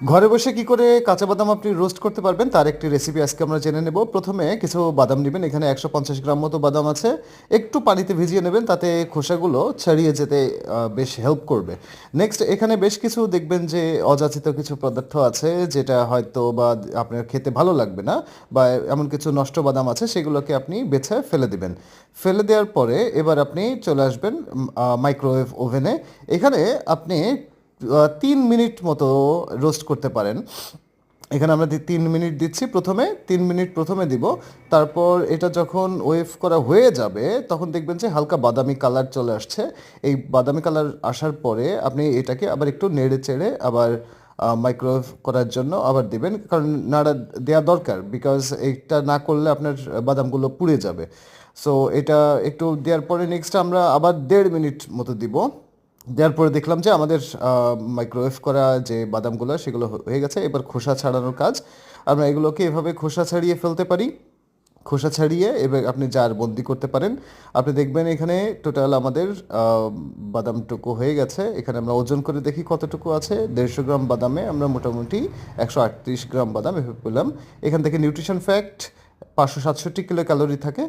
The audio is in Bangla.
ঘরে বসে কি করে কাঁচা বাদাম আপনি রোস্ট করতে পারবেন, তার একটি রেসিপি আজকে আমরা জেনে নেব। প্রথমে কিছু বাদাম নেবেন, এখানে একশো পঞ্চাশ গ্রাম মতো বাদাম আছে। একটু পানিতে ভিজিয়ে নেবেন, তাতে খোসাগুলো ছাড়িয়ে যেতে বেশ হেল্প করবে। নেক্সট এখানে বেশ কিছু দেখবেন যে অযাচিত কিছু পদার্থ আছে, যেটা হয়তো বা আপনার খেতে ভালো লাগবে না, বা এমন কিছু নষ্ট বাদাম আছে, সেগুলোকে আপনি বেছে ফেলে দিবেন। ফেলে দেওয়ার পরে এবার আপনি চলে আসবেন মাইক্রোওয়েভ ওভেনে এখানে আপনি তিন মিনিট মতো রোস্ট করতে পারেন। এখানে আমরা তিন মিনিট দিচ্ছি। প্রথমে তিন মিনিট প্রথমে দিব। তারপর এটা যখন ওয়েভ করা হয়ে যাবে, তখন দেখবেন যে হালকা বাদামি কালার চলে আসছে। এই বাদামি কালার আসার পরে আপনি এটাকে আবার একটু নেড়ে চেড়ে আবার মাইক্রোওয়েভ করার জন্য আবার দিবেন। কারণ নাড়া দেওয়া দরকার বিকজ এটা না করলে আপনার বাদামগুলো পুড়ে যাবে। সো এটা একটু দেওয়ার পরে নেক্সট আমরা আবার দেড় মিনিট মতো দিব। দেওয়ার পরে দেখলাম যে আমাদের মাইক্রোওয়েভ করা যে বাদামগুলো, সেগুলো হয়ে গেছে। এবার খোসা ছাড়ানোর কাজ। আমরা এগুলোকে এভাবে খোসা ছাড়িয়ে ফেলতে পারি। খোসা ছাড়িয়ে এবার আপনি জার বন্দি করতে পারেন। আপনি দেখবেন এখানে টোটাল আমাদের বাদামটুকু হয়ে গেছে। এখানে আমরা ওজন করে দেখি কতটুকু আছে। দেড়শো গ্রাম বাদামে আমরা মোটামুটি একশো আটত্রিশ গ্রাম বাদাম এভাবে পেলাম। এখান থেকে নিউট্রিশন ফ্যাক্ট পাঁচশো সাতষট্টি কিলো ক্যালোরি থাকে।